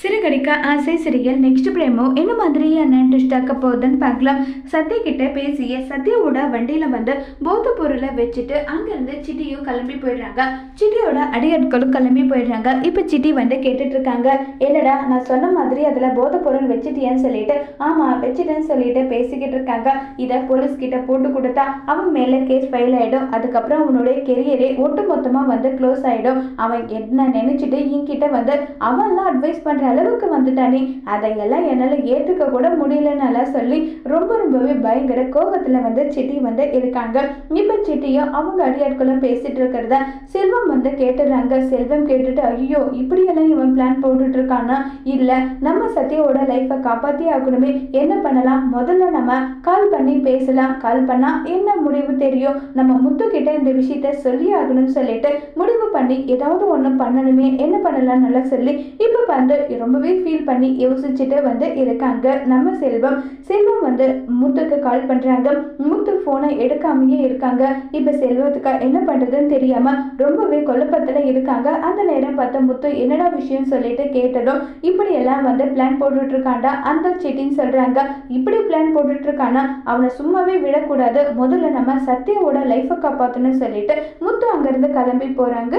சிறுகடிக்க ஆசை சிறியல் நெக்ஸ்ட் பிரேமோ என்ன மாதிரியான ட்விஸ்ட் ஆக்க போகுதுன்னு பார்க்கலாம். சத்யா கிட்ட பேசிய சத்யாவோட வண்டியில் வந்து போத பொருளை வச்சுட்டு அங்கேருந்து சிட்டியும் கிளம்பி போயிடுறாங்க. சிட்டியோட அடியாட்களும் கிளம்பி போயிடுறாங்க. இப்போ சிட்டி வந்து கேட்டுட்டு இருக்காங்க. என்னடா நான் சொன்ன மாதிரி அதில் போத பொருள் வச்சுட்டியான்னு சொல்லிட்டு ஆமாம் வச்சுட்டேன்னு சொல்லிட்டு பேசிக்கிட்டு இருக்காங்க. இதை போலீஸ் கிட்ட போட்டு கொடுத்தா அவன் மேலே கேஸ் ஃபைல் ஆகிடும் அதுக்கப்புறம் அவனுடைய கெரியரே ஒட்டு மொத்தமாக வந்து க்ளோஸ் ஆகிடும் அவன் என்ன நினச்சிட்டு என்கிட்ட வந்து அவன்லாம் அட்வைஸ் பண்ணுற அளவுக்கு வந்துட்டானே? அதையெல்லாம் என்னால் ஏற்றுக்க கூட முடியலன்னெல்லாம் சொல்லி ரொம்ப ரொம்பவே பயங்கர கோபத்தில் வந்து சிட்டி வந்து இருக்காங்க. இப்போ சிட்டியும் அவங்க அடியாட்களும் பேசிட்டு இருக்கிறத செல்வம் வந்து கேட்டுடுறாங்க செல்வம் கேட்டுட்டு ஐயோ இப்படியெல்லாம் இவன் பிளான் போட்டுட்டு இருக்கானா இல்லை நம்ம சத்யாவோட லைஃப்பை காப்பாற்றி ஆகணுமே. என்ன பண்ணலாம்? முதல்ல நம்ம கால் பண்ணி பேசலாம். கால் பண்ணால் என்ன முடிவு தெரியும்? நம்ம முத்து கிட்ட இந்த விஷயத்த சொல்லி ஆகணும்னு சொல்லிட்டு முடிவு பண்ணி ஏதாவது ஒன்று பண்ணணுமே. என்ன பண்ணலாம் நல்லா சொல்லி இப்போ வந்து ரொம்பவே ஃபீல் பண்ணி யோசிச்சுட்டு வந்து இருக்காங்க. நம்ம செல்வம் செல்வம் வந்து முத்துக்கு கால் பண்ணுறாங்க முத்து ஃபோனை எடுக்காமையே இருக்காங்க. இப்போ செல்வத்துக்கு என்ன பண்ணுறதுன்னு தெரியாமல் ரொம்பவே குழப்பத்தில் இருக்காங்க. அந்த நேரம் பார்த்த முத்து என்னடா விஷயம் சொல்லிட்டு கேட்டதும் இப்படியெல்லாம் வந்து பிளான் போட்டுட்ருக்காண்டா? அந்த சிட்டின்னு சொல்கிறாங்க இப்படி பிளான் போட்டுட்ருக்கானா? அவனை சும்மாவே விடக்கூடாது. முதல்ல நம்ம சத்யாவோட லைஃப்பை காப்பாற்றணும்னு சொல்லிட்டு முத்து அங்கேருந்து கிளம்பி போகிறாங்க